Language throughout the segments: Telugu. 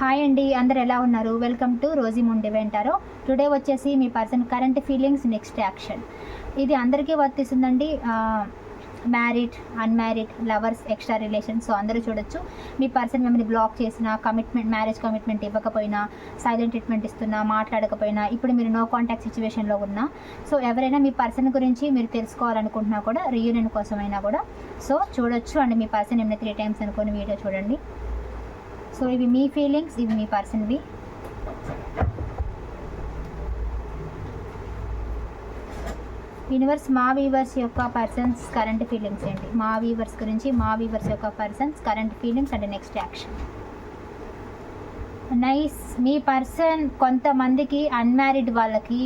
హాయ్ అండి అందరు ఎలా ఉన్నారు? వెల్కమ్ టు రోజీ ముండి వెంటారో టుడే వచ్చేసి మీ person current feelings next action ఇది అందరికీ వర్తిస్తుందండి married unmarried lovers extra relations so అందరూ చూడొచ్చు. మీ పర్సన్ మిమ్మల్ని బ్లాక్ చేసిన కమిట్మెంట్ మ్యారేజ్ కమిట్మెంట్ ఇవ్వకపోయినా సైలెంట్ ట్రీట్మెంట్ ఇస్తున్నా మాట్లాడకపోయినా ఇప్పుడు మీరు నో కాంటాక్ట్ సిచ్యువేషన్లో ఉన్నా సో ఎవరైనా మీ పర్సన్ గురించి మీరు తెలుసుకోవాలనుకుంటున్నా కూడా రీయూనియన్ కోసమైనా కూడా సో చూడొచ్చు. అండ్ మీ పర్సన్ ఏమైనా త్రీ టైమ్స్ అనుకుని వీడియో చూడండి. సో ఇవి మీ ఫీలింగ్స్ ఇవి మీ పర్సన్వి యూనివర్స్ మా వీవర్స్ యొక్క పర్సన్స్ కరెంట్ ఫీలింగ్స్ ఏంటి? మా వీవర్స్ గురించి మా వీవర్స్ యొక్క persons current feelings and next action nice me person కొంతమందికి అన్మ్యారీడ్ వాళ్ళకి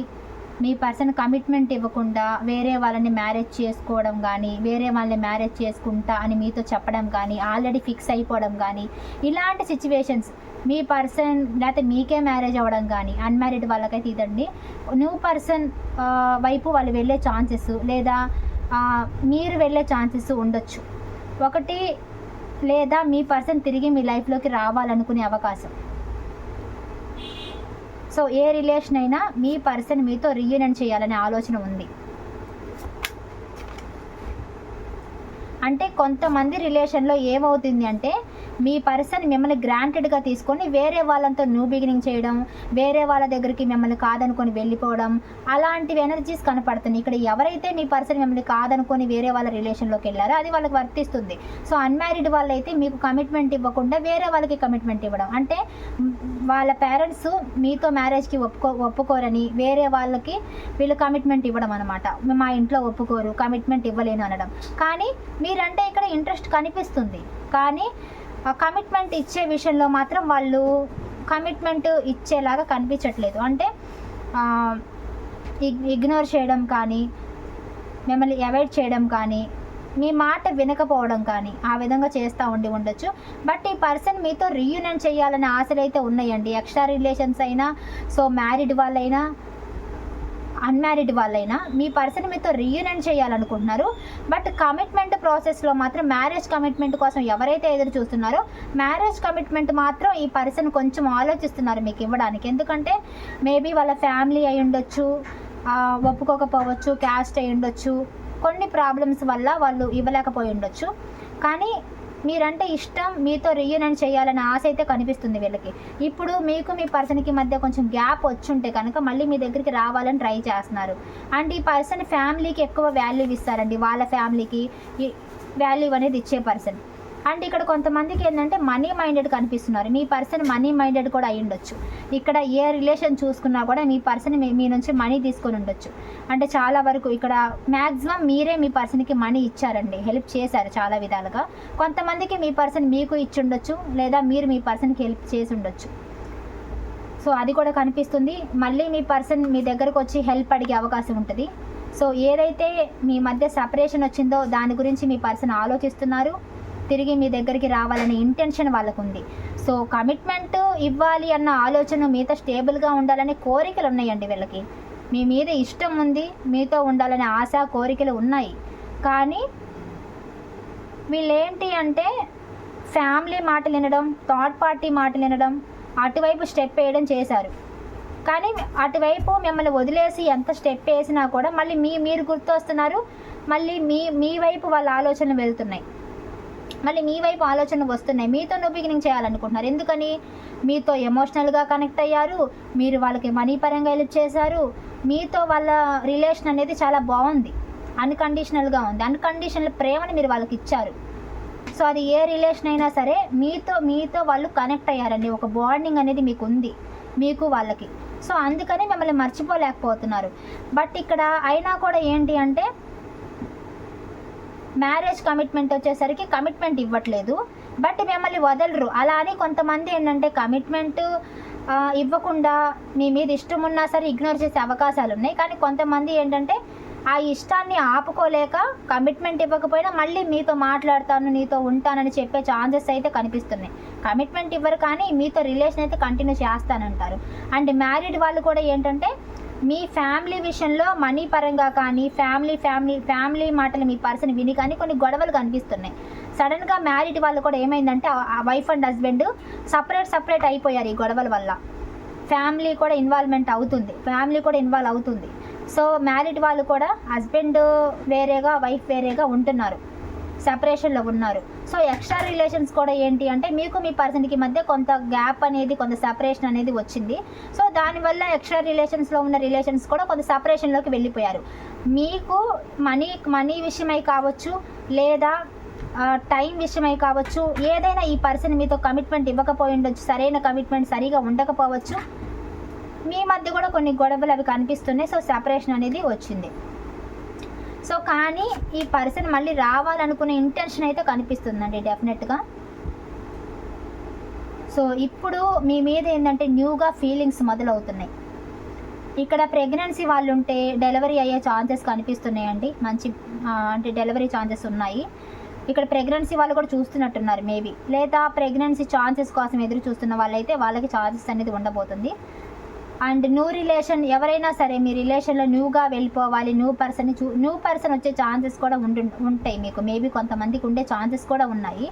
మీ పర్సన్ కమిట్మెంట్ ఇవ్వకుండా వేరే వాళ్ళని మ్యారేజ్ చేసుకోవడం కానీ వేరే వాళ్ళని మ్యారేజ్ చేసుకుంటా అని మీతో చెప్పడం కానీ ఆల్రెడీ ఫిక్స్ అయిపోవడం కానీ ఇలాంటి సిచ్యువేషన్స్ మీ పర్సన్ లేకపోతే మీకే మ్యారేజ్ అవ్వడం కానీ అన్మ్యారీడ్ వాళ్ళకైతే ఇదండి. న్యూ పర్సన్ వైపు వాళ్ళు వెళ్ళే ఛాన్సెస్ లేదా మీరు వెళ్ళే ఛాన్సెస్ ఉండొచ్చు. ఒకటి లేదా మీ పర్సన్ తిరిగి మీ లైఫ్లోకి రావాలనుకునే అవకాశం. సో ఏ రిలేషన్ అయినా మీ పర్సన్ మీతో రీయూనియన్ చేయాలనే ఆలోచన ఉంది. అంటే కొంతమంది రిలేషన్లో ఏమవుతుంది అంటే మీ పర్సన్ మిమ్మల్ని గ్రాంటెడ్గా తీసుకొని వేరే వాళ్ళంతా న్యూ బిగినింగ్ చేయడం వేరే వాళ్ళ దగ్గరికి మిమ్మల్ని కాదనుకొని వెళ్ళిపోవడం అలాంటివి ఎనర్జీస్ కనపడుతున్నాయి. ఇక్కడ ఎవరైతే మీ పర్సన్ మిమ్మల్ని కాదనుకొని వేరే వాళ్ళ రిలేషన్లోకి వెళ్ళారో అది వాళ్ళకి వర్తిస్తుంది. సో అన్మ్యారీడ్ వాళ్ళైతే మీకు కమిట్మెంట్ ఇవ్వకుండా వేరే వాళ్ళకి కమిట్మెంట్ ఇవ్వడం. అంటే వాళ్ళ పేరెంట్స్ మీతో మ్యారేజ్కి ఒప్పుకో ఒప్పుకోరని వేరే వాళ్ళకి వీళ్ళు కమిట్మెంట్ ఇవ్వడం అనమాట మా ఇంట్లో ఒప్పుకోరు కమిట్మెంట్ ఇవ్వలేను అనడం. కానీ మీరంటే ఇక్కడ ఇంట్రెస్ట్ కనిపిస్తుంది. కానీ కమిట్మెంట్ ఇచ్చే విషయంలో మాత్రం వాళ్ళు కమిట్మెంట్ ఇచ్చేలాగా కనిపించట్లేదు. అంటే ఇగ్నోర్ చేయడం కానీ మిమ్మల్ని అవాయిడ్ చేయడం కానీ మీ మాట వినకపోవడం కానీ ఆ విధంగా చేస్తూ ఉండి ఉండొచ్చు. బట్ ఈ పర్సన్ మీతో రీయూనియన్ చేయాలనే ఆశలు అయితే ఉన్నాయండి. ఎక్స్ట్రా రిలేషన్స్ అయినా సో మ్యారీడ్ వాళ్ళైనా అన్మ్యారీడ్ వాళ్ళైనా మీ పర్సన్ మీతో రీయూనియన్ చేయాలనుకుంటున్నారు. బట్ కమిట్మెంట్ ప్రాసెస్లో మాత్రం మ్యారేజ్ కమిట్మెంట్ కోసం ఎవరైతే ఎదురు చూస్తున్నారో మ్యారేజ్ కమిట్మెంట్ మాత్రం ఈ పర్సన్ కొంచెం ఆలోచిస్తున్నారు మీకు ఇవ్వడానికి. ఎందుకంటే మేబీ వాళ్ళ ఫ్యామిలీ అయి ఉండొచ్చు ఒప్పుకోకపోవచ్చు క్యాస్ట్ అయి ఉండొచ్చు. కొన్ని ప్రాబ్లమ్స్ వల్ల వాళ్ళు ఇవ్వలేకపోయి ఉండొచ్చు. కానీ మీరంటే ఇష్టం మీతో రీయూనియన్ చేయాలనే ఆశ అయితే కనిపిస్తుంది వీళ్ళకి. ఇప్పుడు మీకు మీ పర్సన్కి మధ్య కొంచెం గ్యాప్ వచ్చుంటే కనుక మళ్ళీ మీ దగ్గరికి రావాలని ట్రై చేస్తున్నారు. అండ్ ఈ పర్సన్ ఫ్యామిలీకి ఎక్కువ వాల్యూ ఇస్తారండి. వాళ్ళ ఫ్యామిలీకి వాల్యూ అనేది ఇచ్చే పర్సన్ అండ్ ఇక్కడ కొంతమందికి ఏంటంటే మనీ మైండెడ్ కనిపిస్తున్నారు. మీ పర్సన్ మనీ మైండెడ్ కూడా అయి ఉండొచ్చు. ఇక్కడ ఏ రిలేషన్ చూసుకున్నా కూడా మీ పర్సన్ మీ మీ నుంచి మనీ తీసుకొని ఉండొచ్చు. అంటే చాలా వరకు ఇక్కడ మ్యాక్సిమం మీరే మీ పర్సన్కి మనీ ఇచ్చారండి. హెల్ప్ చేశారు చాలా విధాలుగా. కొంతమందికి మీ పర్సన్ మీకు ఇచ్చి ఉండొచ్చు లేదా మీరు మీ పర్సన్కి హెల్ప్ చేసి ఉండొచ్చు. సో అది కూడా కనిపిస్తుంది. మళ్ళీ మీ పర్సన్ మీ దగ్గరకు వచ్చి హెల్ప్ అడిగే అవకాశం ఉంటుంది. సో ఏదైతే మీ మధ్య సపరేషన్ వచ్చిందో దాని గురించి మీ పర్సన్ ఆలోచిస్తున్నారు. తిరిగి మీ దగ్గరికి రావాలనే ఇంటెన్షన్ వాళ్ళకు ఉంది సో కమిట్మెంట్ ఇవ్వాలి అన్న ఆలోచన మీతో స్టేబుల్గా ఉండాలనే కోరికలు ఉన్నాయండి వీళ్ళకి. మీ మీద ఇష్టం ఉంది మీతో ఉండాలనే ఆశ కోరికలు ఉన్నాయి. కానీ వీళ్ళేంటి అంటే ఫ్యామిలీ మాటలు వినడం థర్డ్ పార్టీ మాటలు వినడం అటువైపు స్టెప్ వేయడం చేశారు. కానీ అటువైపు మిమ్మల్ని వదిలేసి ఎంత స్టెప్ వేసినా కూడా మళ్ళీ మీ మీరు గుర్తొస్తున్నారు మళ్ళీ మీ మీ వైపు వాళ్ళ ఆలోచనలు వెళ్తున్నాయి. మళ్ళీ మీ వైపు ఆలోచనలు వస్తున్నాయి. మీతో నువ్వు బిగినింగ్ చేయాలనుకుంటున్నారు. ఎందుకని? మీతో ఎమోషనల్గా కనెక్ట్ అయ్యారు. మీరు వాళ్ళకి మనీ పరంగా హెల్ప్ చేశారు. మీతో వాళ్ళ రిలేషన్ అనేది చాలా బాగుంది. అన్కండిషనల్గా ఉంది. అన్కండిషనల్ ప్రేమని మీరు వాళ్ళకి ఇచ్చారు. సో అది ఏ రిలేషన్ అయినా సరే మీతో మీతో వాళ్ళు కనెక్ట్ అయ్యారండి. ఒక బాండింగ్ అనేది మీకు ఉంది మీకు వాళ్ళకి. సో అందుకని మిమ్మల్ని మర్చిపోలేకపోతున్నారు. బట్ ఇక్కడ అయినా కూడా ఏంటి అంటే మ్యారేజ్ కమిట్మెంట్ వచ్చేసరికి కమిట్మెంట్ ఇవ్వట్లేదు. బట్ మిమ్మల్ని వదలరు. అలా అని కొంతమంది ఏంటంటే కమిట్మెంట్ ఇవ్వకుండా మీ మీద ఇష్టం ఉన్నా సరే ఇగ్నోర్ చేసే అవకాశాలు ఉన్నాయి. కానీ కొంతమంది ఏంటంటే ఆ ఇష్టాన్ని ఆపుకోలేక కమిట్మెంట్ ఇవ్వకపోయినా మళ్ళీ మీతో మాట్లాడతాను నీతో ఉంటానని చెప్పే ఛాన్సెస్ అయితే కనిపిస్తున్నాయి. కమిట్మెంట్ ఇవ్వరు కానీ మీతో రిలేషన్ అయితే కంటిన్యూ చేస్తానంటారు. అండ్ మ్యారీడ్ వాళ్ళు కూడా ఏంటంటే మీ ఫ్యామిలీ విషయంలో మనీ పరంగా కానీ ఫ్యామిలీ ఫ్యామిలీ ఫ్యామిలీ మాటలు మీ పర్సన్ విని కానీ కొన్ని గొడవలు కనిపిస్తున్నాయి. సడన్గా మ్యారీడ్ వాళ్ళు కూడా ఏమైందంటే ఆ wife and husband separate separate అయిపోయారు ఈ గొడవల వల్ల. ఫ్యామిలీ కూడా ఇన్వాల్వ్మెంట్ అవుతుంది. ఫ్యామిలీ కూడా ఇన్వాల్వ్ అవుతుంది. సో మ్యారీడ్ వాళ్ళు కూడా హస్బెండ్ వేరేగా వైఫ్ వేరేగా ఉంటున్నారు. సెపరేషన్లో ఉన్నారు. సో ఎక్స్ట్రా రిలేషన్స్ కూడా ఏంటి అంటే మీకు మీ పర్సన్కి మధ్య కొంత గ్యాప్ అనేది కొంత సెపరేషన్ అనేది వచ్చింది. సో దానివల్ల ఎక్స్ట్రా రిలేషన్స్లో ఉన్న రిలేషన్స్ కూడా కొంత సపరేషన్లోకి వెళ్ళిపోయారు. మీకు మనీ మనీ విషయమై కావచ్చు లేదా టైం విషయమై కావచ్చు ఏదైనా ఈ పర్సన్ మీతో కమిట్మెంట్ ఇవ్వకపోయి ఉండొచ్చు సరైన కమిట్మెంట్ సరిగా ఉండకపోవచ్చు మీ మధ్య కూడా కొన్ని గొడవలు అవి కనిపిస్తున్నాయి. సో సెపరేషన్ అనేది వచ్చింది. సో కానీ ఈ పర్సన్ మళ్ళీ రావాలనుకునే ఇంటెన్షన్ అయితే కనిపిస్తుందండి డెఫినెట్గా సో ఇప్పుడు మీ మీద ఏంటంటే న్యూగా ఫీలింగ్స్ మొదలవుతున్నాయి. ఇక్కడ ప్రెగ్నెన్సీ వాళ్ళు ఉంటే డెలివరీ అయ్యే ఛాన్సెస్ కనిపిస్తున్నాయండి. మంచి అంటే డెలివరీ ఛాన్సెస్ ఉన్నాయి. ఇక్కడ ప్రెగ్నెన్సీ వాళ్ళు కూడా చూస్తున్నట్టున్నారు మేబీ లేదా ప్రెగ్నెన్సీ ఛాన్సెస్ కోసం ఎదురు చూస్తున్న వాళ్ళైతే వాళ్ళకి ఛాన్సెస్ అనేది ఉండబోతుంది. అండ్ న్యూ రిలేషన్ ఎవరైనా సరే మీ రిలేషన్లో న్యూగా వెళ్ళిపోవాలి న్యూ పర్సన్ చూ న్యూ పర్సన్ వచ్చే ఛాన్సెస్ కూడా ఉండు ఉంటాయి మీకు. మేబీ కొంతమందికి ఉండే ఛాన్సెస్ కూడా ఉన్నాయి.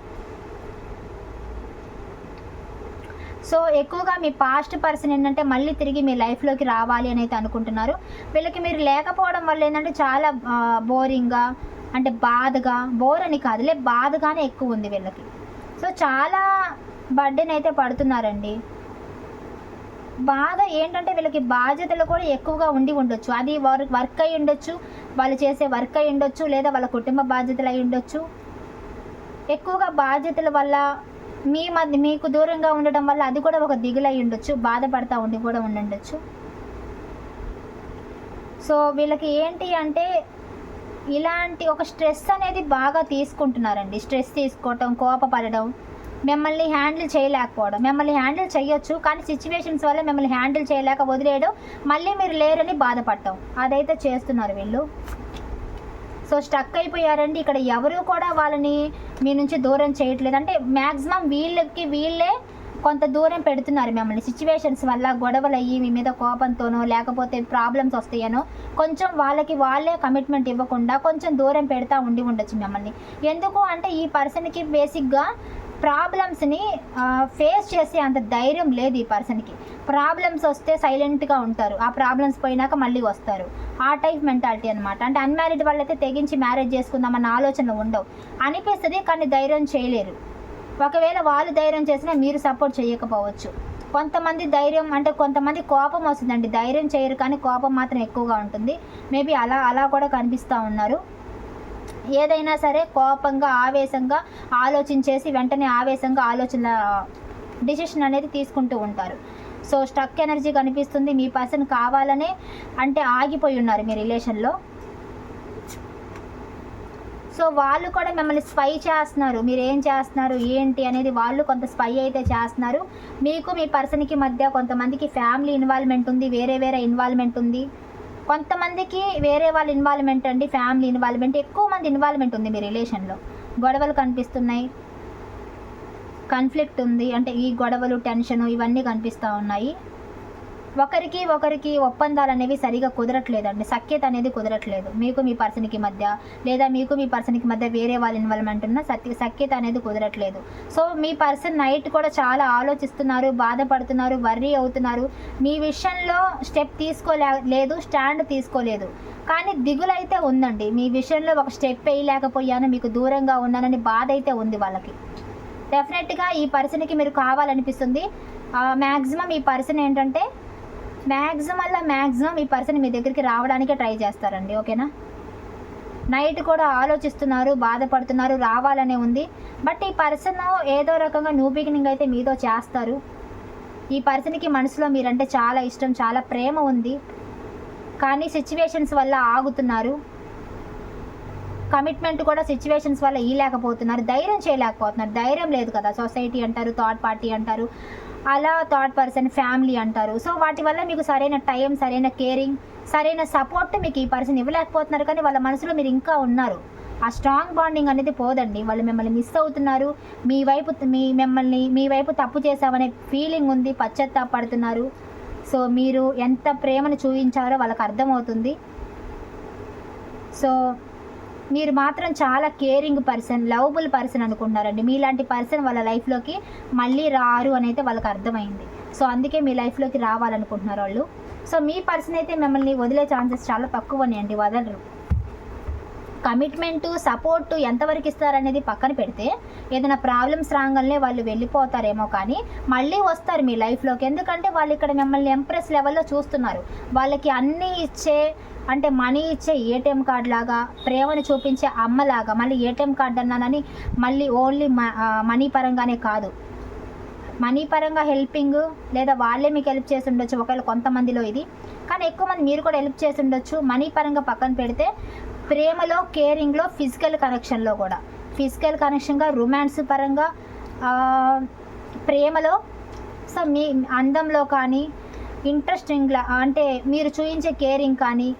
సో ఎక్కువగా మీ పాస్ట్ పర్సన్ ఏంటంటే మళ్ళీ తిరిగి మీ లైఫ్లోకి రావాలి అని అయితే అనుకుంటున్నారు. వీళ్ళకి మీరు లేకపోవడం వల్ల ఏంటంటే చాలా బోరింగ్గా అంటే బాధగా బోర్ అని కాదులే బాధగానే ఎక్కువ ఉంది వీళ్ళకి. సో చాలా బర్డెన్ అయితే పడుతున్నారండి. బాధ ఏంటంటే వీళ్ళకి బాధ్యతలు కూడా ఎక్కువగా ఉండి ఉండొచ్చు. అది వర్క్ వర్క్ అయి ఉండొచ్చు వాళ్ళు చేసే వర్క్ అయి ఉండొచ్చు లేదా వాళ్ళ కుటుంబ బాధ్యతలు అయి ఉండొచ్చు. ఎక్కువగా బాధ్యతల వల్ల మీ మధ్య మీకు దూరంగా ఉండడం వల్ల అది కూడా ఒక దిగులై ఉండొచ్చు బాధపడతా ఉండి కూడా ఉండుండొచ్చు సో వీళ్ళకి ఏంటి అంటే ఇలాంటి ఒక స్ట్రెస్ అనేది బాగా తీసుకుంటున్నారండి. స్ట్రెస్ తీసుకోవటం కోపపడడం మిమ్మల్ని హ్యాండిల్ చేయలేకపోవడం. మిమ్మల్ని హ్యాండిల్ చేయొచ్చు కానీ సిచ్యువేషన్స్ వల్ల మిమ్మల్ని హ్యాండిల్ చేయలేక వదిలేయడం మళ్ళీ మీరు లేరని బాధపడటం అదైతే చేస్తున్నారు వీళ్ళు. సో స్టక్ అయిపోయారండి. ఇక్కడ ఎవరు కూడా వాళ్ళని మీ నుంచి దూరం చేయట్లేదు. అంటే మ్యాక్సిమం వీళ్ళకి వీళ్ళే కొంత దూరం పెడుతున్నారు మిమ్మల్ని. సిచ్యువేషన్స్ వల్ల గొడవలు అయ్యి మీ మీద కోపంతోనో లేకపోతే ప్రాబ్లమ్స్ వస్తాయనో కొంచెం వాళ్ళకి వాళ్ళే కమిట్మెంట్ ఇవ్వకుండా కొంచెం దూరం పెడతా ఉండి ఉండొచ్చు మిమ్మల్ని. ఎందుకు అంటే ఈ పర్సన్కి బేసిక్గా ప్రాబ్లమ్స్ని ఫేస్ చేసే అంత ధైర్యం లేదు ఈ పర్సన్కి ప్రాబ్లమ్స్ వస్తే సైలెంట్గా ఉంటారు. ఆ ప్రాబ్లమ్స్ పోయినాక మళ్ళీ వస్తారు. ఆ టైప్ మెంటాలిటీ అనమాట అంటే అన్మ్యారీడ్ వాళ్ళైతే తెగించి మ్యారేజ్ చేసుకుందామన్న ఆలోచనలు ఉండవు. అనిపిస్తుంది కానీ ధైర్యం చేయలేరు. ఒకవేళ వాళ్ళు ధైర్యం చేసినా మీరు సపోర్ట్ చేయకపోవచ్చు. కొంతమంది ధైర్యం అంటే కొంతమంది కోపం వస్తుందండి. ధైర్యం చేయరు కానీ కోపం మాత్రం ఎక్కువగా ఉంటుంది. మేబీ అలా అలా కూడా కనిపిస్తూ ఉన్నారు. ఏదైనా సరే కోపంగా ఆవేశంగా ఆలోచించేసి వెంటనే ఆవేశంగా ఆలోచన డిసిషన్ అనేది తీసుకుంటూ ఉంటారు. సో స్ట్రక్ ఎనర్జీ కనిపిస్తుంది మీ పర్సన్ కావాలనే అంటే ఆగిపోయి ఉన్నారు మీ రిలేషన్లో. సో వాళ్ళు కూడా మిమ్మల్ని స్పై చేస్తున్నారు. మీరు ఏం చేస్తున్నారు? ఏంటి అనేది వాళ్ళు కొంత స్పై అయితే చేస్తున్నారు. మీకు మీ పర్సన్కి మధ్య కొంతమందికి ఫ్యామిలీ ఇన్వాల్వ్మెంట్ ఉంది వేరే వేరే ఇన్వాల్వ్మెంట్ ఉంది. కొంతమందికి వేరే వాళ్ళ ఇన్వాల్వ్మెంట్ అండి ఫ్యామిలీ ఇన్వాల్వ్మెంట్ ఎక్కువ మంది ఇన్వాల్వ్మెంట్ ఉంది మీ రిలేషన్లో గొడవలు కనిపిస్తున్నాయి కాన్ఫ్లిక్ట్ ఉంది. అంటే ఈ గొడవలు టెన్షన్ ఇవన్నీ కనిపిస్తూ ఉన్నాయి. ఒకరికి ఒకరికి ఒప్పందాలు అనేవి సరిగా కుదరట్లేదండి. సఖ్యత అనేది కుదరట్లేదు. మీకు మీ పర్సన్కి మధ్య లేదా మీకు మీ పర్సన్కి మధ్య వేరే వాళ్ళు ఇన్వాల్వ్మెంట్ ఉన్న సత్య సఖ్యత అనేది కుదరట్లేదు. సో మీ పర్సన్ నైట్ కూడా చాలా ఆలోచిస్తున్నారు బాధపడుతున్నారు వర్రీ అవుతున్నారు. మీ విషయంలో స్టెప్ తీసుకోలే లేదు స్టాండ్ తీసుకోలేదు. కానీ దిగులైతే ఉందండి. మీ విషయంలో ఒక స్టెప్ వేయలేకపోయాను మీకు దూరంగా ఉన్నానని బాధ అయితే ఉంది వాళ్ళకి. డెఫినెట్గా ఈ పర్సన్కి మీరు కావాలనిపిస్తుంది. మ్యాక్సిమం ఈ పర్సన్ ఏంటంటే మ్యాక్సిమం అలా మ్యాక్సిమం ఈ పర్సన్ మీ దగ్గరికి రావడానికే ట్రై చేస్తారండి ఓకేనా? నైట్ కూడా ఆలోచిస్తున్నారు బాధపడుతున్నారు రావాలనే ఉంది. బట్ ఈ పర్సన్ ఏదో రకంగా న్యూ బిగినింగ్ అయితే మీతో చేస్తారు. ఈ పర్సన్కి మనసులో మీరంటే చాలా ఇష్టం చాలా ప్రేమ ఉంది. కానీ సిచ్యువేషన్స్ వల్ల ఆగుతున్నారు. కమిట్మెంట్ కూడా సిచ్యువేషన్స్ వల్ల ఇవ్వలేకపోతున్నారు ధైర్యం చేయలేకపోతున్నారు. ధైర్యం లేదు కదా సొసైటీ అంటారు థర్డ్ పార్టీ అంటారు. అలా థర్డ్ పర్సన్ ఫ్యామిలీ అంటారు. సో వాటి వల్ల మీకు సరైన టైం సరైన కేరింగ్ సరైన సపోర్ట్ మీకు ఈ పర్సన్ ఇవ్వలేకపోతున్నారు. కానీ వాళ్ళ మనసులో మీరు ఇంకా ఉన్నారు. ఆ స్ట్రాంగ్ బాండింగ్ అనేది పోదండి. వాళ్ళు మిమ్మల్ని మిస్ అవుతున్నారు. మీ వైపు మీ మిమ్మల్ని మీ వైపు తప్పు చేశామనే ఫీలింగ్ ఉంది. పశ్చాత్తాపడుతున్నారు. సో మీరు ఎంత ప్రేమను చూపించారో వాళ్ళకి అర్థమవుతుంది. సో మీరు మాత్రం చాలా కేరింగ్ పర్సన్ లవబుల్ పర్సన్ అనుకున్నారండి మీలాంటి పర్సన్ వాళ్ళ లైఫ్లోకి మళ్ళీ రారు అని అయితే వాళ్ళకి అర్థమైంది. సో అందుకే మీ లైఫ్లోకి రావాలనుకుంటున్నారు వాళ్ళు. సో మీ పర్సన్ అయితే మిమ్మల్ని వదిలే ఛాన్సెస్ చాలా తక్కువ అండి వదలరు. కమిట్మెంటు సపోర్టు ఎంతవరకు ఇస్తారనేది పక్కన పెడితే ఏదైనా ప్రాబ్లమ్స్ రాగానే వాళ్ళు వెళ్ళిపోతారేమో కానీ మళ్ళీ వస్తారు మీ లైఫ్లోకి ఎందుకంటే వాళ్ళు ఇక్కడ మిమ్మల్ని ఎంప్రెస్ లెవెల్లో చూస్తున్నారు. వాళ్ళకి అన్నీ ఇచ్చే అంటే మనీ ఇచ్చే ఏటీఎం కార్డ్ లాగా ప్రేమను చూపించే అమ్మలాగా మళ్ళీ ఏటీఎం కార్డ్ అన్నానని మళ్ళీ ఓన్లీ మనీ పరంగానే కాదు. మనీ పరంగా హెల్పింగ్ లేదా వాళ్ళే మీకు హెల్ప్ చేసి ఉండొచ్చు ఒకవేళ కొంతమందిలో ఇది. కానీ ఎక్కువ మంది మీరు కూడా హెల్ప్ చేసి ఉండొచ్చు మనీ పరంగా పక్కన పెడితే ప్రేమలో కేరింగ్లో ఫిజికల్ కనెక్షన్లో కూడా. ఫిజికల్ కనెక్షన్గా రొమాన్స్ పరంగా ప్రేమలో సో మీ అందంలో కానీ ఇంట్రెస్టింగ్ అంటే మీరు చూపించే కేరింగ్ కానీ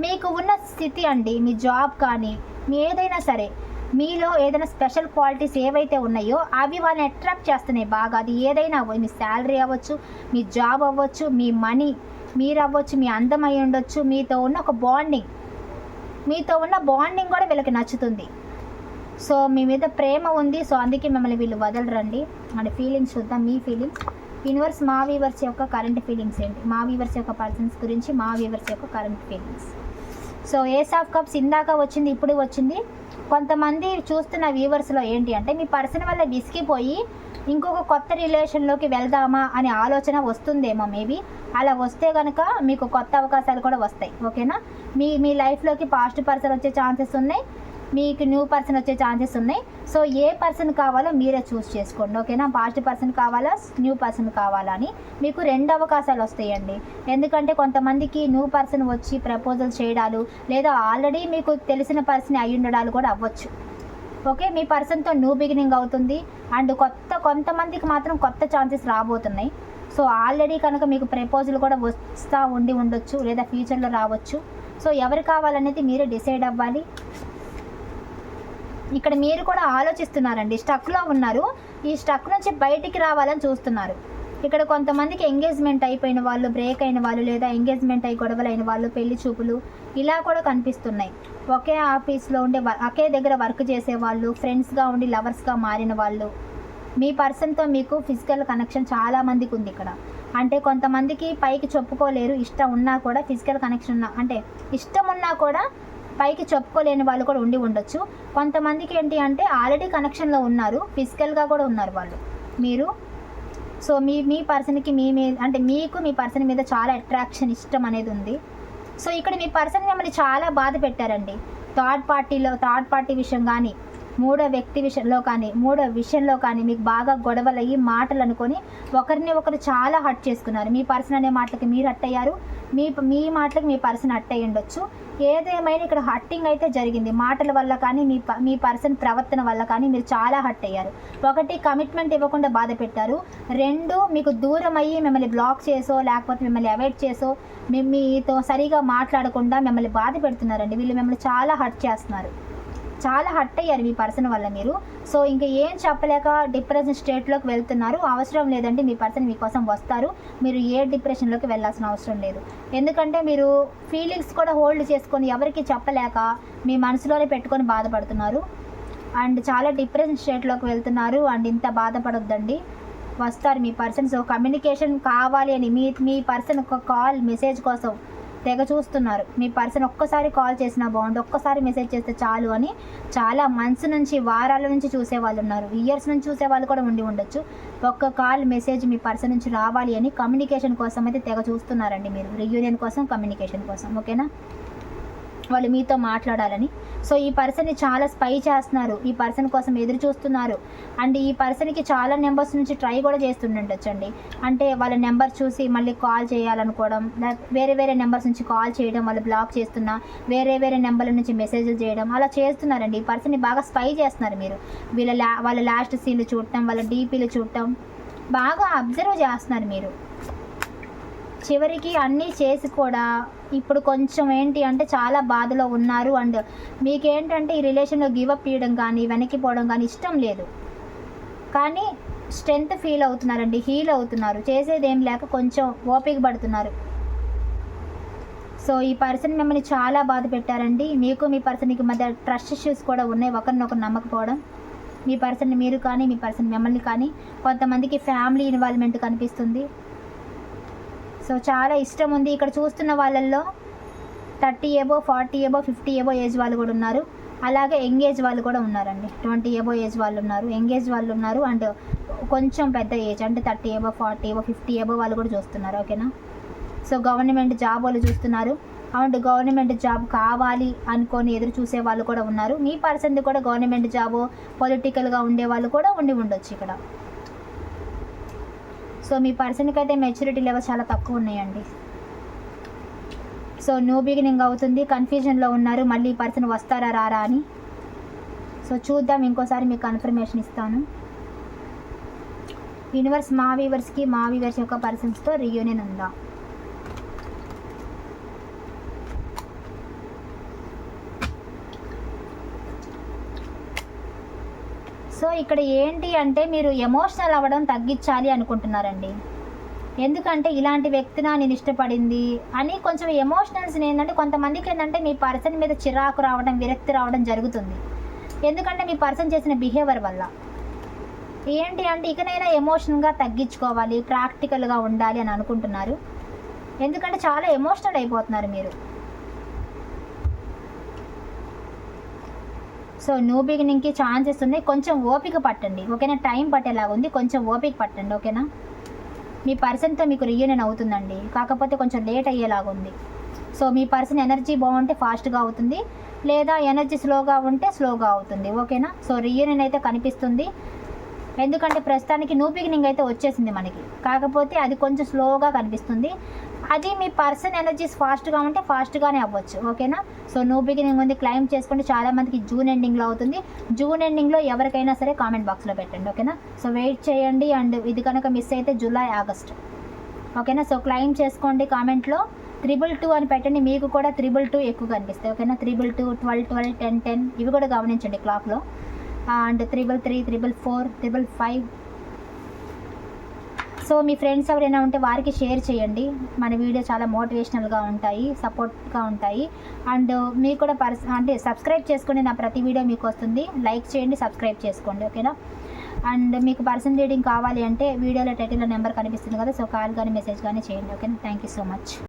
మీకు ఉన్న స్థితి అండి మీ జాబ్ కానీ మీ ఏదైనా సరే. మీలో ఏదైనా స్పెషల్ క్వాలిటీస్ ఏవైతే ఉన్నాయో అవి వాళ్ళని అట్రాక్ట్ చేస్తున్నాయి బాగా. అది ఏదైనా అవ్వ- మీ శాలరీ అవ్వచ్చు మీ జాబ్ అవ్వచ్చు మీ మనీ మీరు అవ్వచ్చు మీ అందం అయి ఉండొచ్చు మీతో ఉన్న ఒక బాండింగ్. మీతో ఉన్న బాండింగ్ కూడా వీళ్ళకి నచ్చుతుంది. సో మీ మీద ప్రేమ ఉంది. సో అందుకే మిమ్మల్ని వీళ్ళు వదలరండి. అంటే ఫీలింగ్స్ చూద్దాం మీ ఫీలింగ్స్. యూనివర్స్ మా వీవర్స్ యొక్క కరెంట్ ఫీలింగ్స్ ఏంటి? మా వీవర్స్ యొక్క పర్సన్స్ గురించి మా వీవర్స్ యొక్క current feelings. So ace of cups ఇందాక వచ్చింది ఇప్పుడు వచ్చింది. కొంతమంది చూస్తున్న వ్యూవర్స్లో ఏంటి అంటే మీ పర్సన్ వల్ల విసిగిపోయి ఇంకొక కొత్త రిలేషన్లోకి వెళ్దామా అనే ఆలోచన వస్తుందేమో మేబీ. అలా వస్తే కనుక మీకు కొత్త అవకాశాలు కూడా వస్తాయి. ఓకేనా? మీ మీ లైఫ్లోకి పాస్ట్ పర్సన్ వచ్చే ఛాన్సెస్ ఉన్నాయి. మీకు న్యూ పర్సన్ వచ్చే ఛాన్సెస్ ఉన్నాయి. సో ఏ పర్సన్ కావాలో మీరే చూస్ చేసుకోండి. ఓకేనా పాస్ట్ పర్సన్ కావాలా? న్యూ పర్సన్ కావాలా అని. మీకు రెండు అవకాశాలు వస్తాయండి. ఎందుకంటే కొంతమందికి న్యూ పర్సన్ వచ్చి ప్రపోజల్ చేయడాలు లేదా ఆల్రెడీ మీకు తెలిసిన పర్సన్ అయి ఉండడాలు కూడా అవ్వచ్చు. ఓకే మీ పర్సన్తో న్యూ బిగినింగ్ అవుతుంది. అండ్ కొత్త కొంతమందికి మాత్రం కొత్త ఛాన్సెస్ రాబోతున్నాయి. సో ఆల్రెడీ కనుక మీకు ప్రపోజల్ కూడా వస్తూ ఉండి ఉండొచ్చు. లేదా ఫ్యూచర్లో రావచ్చు. సో ఎవరు కావాలనేది మీరే డిసైడ్ అవ్వాలి. ఇక్కడ మీరు కూడా ఆలోచిస్తున్నారండి. స్టక్లో ఉన్నారు. ఈ స్టక్ నుంచి బయటికి రావాలని చూస్తున్నారు. ఇక్కడ కొంతమందికి ఎంగేజ్మెంట్ అయిపోయిన వాళ్ళు బ్రేక్ అయిన వాళ్ళు లేదా ఎంగేజ్మెంట్ అయి గొడవలైన వాళ్ళు పెళ్ళి చూపులు ఇలా కూడా కనిపిస్తున్నాయి. ఒకే ఆఫీస్లో ఉండే ఒకే దగ్గర వర్క్ చేసే వాళ్ళు ఫ్రెండ్స్గా ఉండి లవర్స్గా మారిన వాళ్ళు. మీ పర్సన్తో మీకు ఫిజికల్ కనెక్షన్ చాలా మందికి ఉంది ఇక్కడ. అంటే కొంతమందికి పైకి చెప్పుకోలేరు ఇష్టం ఉన్నా కూడా ఫిజికల్ కనెక్షన్ ఉన్నా అంటే ఇష్టం ఉన్నా కూడా పైకి చెప్పుకోలేని వాళ్ళు కూడా ఉండి ఉండొచ్చు. కొంతమందికి ఏంటి అంటే ఆల్రెడీ కనెక్షన్లో ఉన్నారు. ఫిజికల్గా కూడా ఉన్నారు వాళ్ళు. మీరు? సో మీ మీ పర్సన్కి మీ మీద అంటే మీకు మీ పర్సన్ మీద చాలా అట్రాక్షన్ ఇష్టం అనేది ఉంది. సో ఇక్కడ మీ పర్సన్ మిమ్మల్ని చాలా బాధ పెట్టారండి. థర్డ్ పార్టీలో థర్డ్ పార్టీ విషయం కానీ మూడో వ్యక్తి విషయంలో కానీ మూడో విషయంలో కానీ మీకు బాగా గొడవలు అయ్యి మాటలు అనుకొని ఒకరిని ఒకరు చాలా హట్ చేసుకున్నారు. మీ పర్సన్ అనే మాటలకి మీరు హట్ అయ్యారు. మీ మీ మాటలకి మీ పర్సన్ హట్ అయ్యి ఉండొచ్చు. ఏదేమైనా ఇక్కడ హట్టింగ్ అయితే జరిగింది. మాటల వల్ల కానీ మీ ప- మీ పర్సన్ ప్రవర్తన వల్ల కానీ మీరు చాలా హట్ అయ్యారు. ఒకటి కమిట్మెంట్ ఇవ్వకుండా బాధ పెట్టారు. రెండు మీకు దూరం అయ్యి మిమ్మల్ని బ్లాక్ చేసో లేకపోతే మిమ్మల్ని అవాయిడ్ చేసో మీతో సరిగా మాట్లాడకుండా మిమ్మల్ని బాధ పెడుతున్నారండి. వీళ్ళు మిమ్మల్ని చాలా హట్ చేస్తున్నారు. చాలా హట్ అయ్యారు మీ పర్సన్ వల్ల మీరు. సో ఇంకా ఏం చెప్పలేక డిప్రెషన్ స్టేట్లోకి వెళ్తున్నారు. అవసరం లేదండి మీ పర్సన్ మీకోసం వస్తారు. మీరు ఏ డిప్రెషన్లోకి వెళ్ళాల్సిన అవసరం లేదు. ఎందుకంటే మీరు ఫీలింగ్స్ కూడా హోల్డ్ చేసుకొని ఎవరికి చెప్పలేక మీ మనసులోనే పెట్టుకొని బాధపడుతున్నారు. అండ్ చాలా డిప్రెషన్ స్టేట్లోకి వెళ్తున్నారు. అండ్ ఇంత బాధపడొద్దండి. వస్తారు మీ పర్సన్. సో కమ్యూనికేషన్ కావాలి అని మీ మీ పర్సన్ ఒక కాల్ మెసేజ్ కోసం తెగ చూస్తున్నారు. మీ పర్సన్ ఒక్కసారి కాల్ చేసినా బాగుంది ఒక్కసారి మెసేజ్ చేస్తే చాలు అని చాలా మంత్స్ నుంచి వారాల నుంచి చూసే వాళ్ళు ఉన్నారు. ఇయర్స్ నుంచి చూసే వాళ్ళు కూడా ఉండి ఉండొచ్చు. ఒక్క కాల్ మెసేజ్ మీ పర్సన్ నుంచి రావాలి అని కమ్యూనికేషన్ కోసం అయితే తెగ చూస్తున్నారండి మీరు. రియూనియన్ కోసం కమ్యూనికేషన్ కోసం. ఓకేనా? వాళ్ళు మీతో మాట్లాడాలని. సో ఈ పర్సన్ని చాలా స్పై చేస్తున్నారు. ఈ పర్సన్ కోసం ఎదురు చూస్తున్నారు. అండ్ ఈ పర్సన్కి చాలా నెంబర్స్ నుంచి ట్రై కూడా చేస్తుండొచ్చండి. అంటే వాళ్ళ నెంబర్ చూసి మళ్ళీ కాల్ చేయాలనుకోవడం వేరే వేరే నెంబర్స్ నుంచి కాల్ చేయడం వాళ్ళు బ్లాక్ చేస్తున్నా వేరే వేరే నెంబర్ల నుంచి మెసేజ్లు చేయడం అలా చేస్తున్నారండి. ఈ పర్సన్ని బాగా స్పై చేస్తున్నారు మీరు. వీళ్ళ లా వాళ్ళ లాస్ట్ సీన్లు చూడటం వాళ్ళ డీపీలు చూడటం బాగా అబ్జర్వ్ చేస్తున్నారు మీరు. చివరికి అన్నీ చేసి కూడా ఇప్పుడు కొంచెం ఏంటి అంటే చాలా బాధలో ఉన్నారు. అండ్ మీకేంటంటే ఈ రిలేషన్లో గివప్ ఇవ్వడం కానీ వెనక్కిపోవడం కానీ ఇష్టం లేదు. కానీ స్ట్రెంగ్త్ ఫీల్ అవుతున్నారండి హీల్ అవుతున్నారు. చేసేది ఏం లేక కొంచెం ఓపిక పడుతున్నారు. సో ఈ పర్సన్ మిమ్మల్ని చాలా బాధ పెట్టారండి. మీకు మీ పర్సన్కి మధ్య ట్రస్ట్ ఇష్యూస్ కూడా ఉన్నాయి ఒకరినొకరు నమ్మకపోవడం. మీ పర్సన్ మీరు కానీ మీ పర్సన్ మిమ్మల్ని కానీ కొంతమందికి ఫ్యామిలీ ఇన్వాల్వ్మెంట్ కనిపిస్తుంది. సో చాలా ఇష్టం ఉంది. ఇక్కడ చూస్తున్న వాళ్ళల్లో thirty above forty above fifty above age వాళ్ళు కూడా ఉన్నారు. అలాగే ఎంగేజ్ వాళ్ళు కూడా ఉన్నారండి. ట్వంటీ ఏబో ఏజ్ వాళ్ళు ఉన్నారు. ఎంగేజ్ వాళ్ళు ఉన్నారు అండ్ కొంచెం పెద్ద ఏజ్ అంటే thirty above forty above fifty above వాళ్ళు కూడా చూస్తున్నారు. ఓకేనా? సో గవర్నమెంట్ జాబ్ వాళ్ళు చూస్తున్నారు. అండ్ గవర్నమెంట్ జాబ్ కావాలి అనుకొని ఎదురు చూసే వాళ్ళు కూడా ఉన్నారు. మీ పర్సన్ది కూడా గవర్నమెంట్ జాబ్ పొలిటికల్గా ఉండే వాళ్ళు కూడా ఉండి ఉండొచ్చు ఇక్కడ. సో మీ పర్సన్కి అయితే మెచ్యూరిటీ లెవెల్ చాలా తక్కువ ఉన్నాయండి. సో న్యూ బిగినింగ్ అవుతుంది కన్ఫ్యూజన్లో ఉన్నారు మళ్ళీ ఈ పర్సన్ వస్తారా రారా అని. సో చూద్దాం ఇంకోసారి మీకు కన్ఫర్మేషన్ ఇస్తాను. యూనివర్స్ మా వీవర్స్కి మా వీవర్స్ యొక్క పర్సన్స్తో రియూనియన్ ఉందా? సో ఇక్కడ ఏంటి అంటే మీరు ఎమోషనల్ అవ్వడం తగ్గించాలి అనుకుంటున్నారండి. ఎందుకంటే ఇలాంటి వ్యక్తినా నేను ఇష్టపడింది అని కొంచెం ఎమోషనల్స్ ఏంటంటే కొంతమందికి ఏంటంటే మీ పర్సన్ మీద చిరాకు రావడం విరక్తి రావడం జరుగుతుంది. ఎందుకంటే మీ పర్సన్ చేసిన బిహేవియర్ వల్ల. ఏంటి అంటే ఇకనైనా ఎమోషన్గా తగ్గించుకోవాలి ప్రాక్టికల్గా ఉండాలి అని అనుకుంటున్నారు. ఎందుకంటే చాలా ఎమోషనల్ అయిపోతున్నారు మీరు. సో న్యూ బిగినింగ్కి ఛాన్సెస్ ఉన్నాయి. కొంచెం ఓపిక పట్టండి. ఓకేనా? టైం పట్టేలాగా ఉంది. కొంచెం ఓపిక పట్టండి. ఓకేనా? మీ పర్సన్తో మీకు రీయూనియన్ అవుతుందండి. కాకపోతే కొంచెం లేట్ అయ్యేలాగా ఉంది. సో మీ పర్సన్ ఎనర్జీ బాగుంటే ఫాస్ట్గా అవుతుంది. లేదా ఎనర్జీ స్లోగా ఉంటే స్లోగా అవుతుంది. ఓకేనా? సో రీయూనియన్ అయితే కనిపిస్తుంది. ఎందుకంటే ప్రస్తుతానికి న్యూ బిగినింగ్ అయితే వచ్చేసింది మనకి. కాకపోతే అది కొంచెం స్లోగా కనిపిస్తుంది. అది మీ పర్సన్ ఎనర్జీస్ ఫాస్ట్గా ఉంటే ఫాస్ట్గానే అవ్వచ్చు. ఓకేనా? సో నో బిగినింగ్ ఉంది. క్లైమ్ చేసుకోండి. చాలామందికి జూన్ ఎండింగ్లో అవుతుంది. జూన్ ఎండింగ్లో ఎవరికైనా సరే కామెంట్ బాక్స్లో పెట్టండి. ఓకేనా? సో వెయిట్ చేయండి అండ్ ఇది కనుక మిస్ అయితే జూలై ఆగస్ట్. ఓకేనా? సో క్లైమ్ చేసుకోండి కామెంట్లో. త్రిబుల్ టూ అని పెట్టండి. మీకు కూడా త్రిబుల్ టూ ఎక్కువ కనిపిస్తాయి. ఓకేనా? Triple two twelve twelve ten ten ఇవి కూడా గమనించండి క్లాక్లో. And triple three triple four triple five so me friends ఎవరైనా ఉంటే వారికి షేర్ చేయండి. మన వీడియో చాలా మోటివేషనల్గా ఉంటాయి సపోర్ట్గా ఉంటాయి. అండ్ uh, మీకు కూడా పర్స్ అంటే సబ్స్క్రైబ్ చేసుకోండి నా ప్రతి వీడియో మీకు వస్తుంది. లైక్ చేయండి సబ్స్క్రైబ్ చేసుకోండి ఓకేనా అండ్ మీకు పర్సన్ రీడింగ్ కావాలి అంటే వీడియోలో టైటిల్లో నెంబర్ కనిపిస్తుంది కదా సో కాల్ కానీ మెసేజ్ కానీ చేయండి ఓకేనా థ్యాంక్ యూ సో మచ్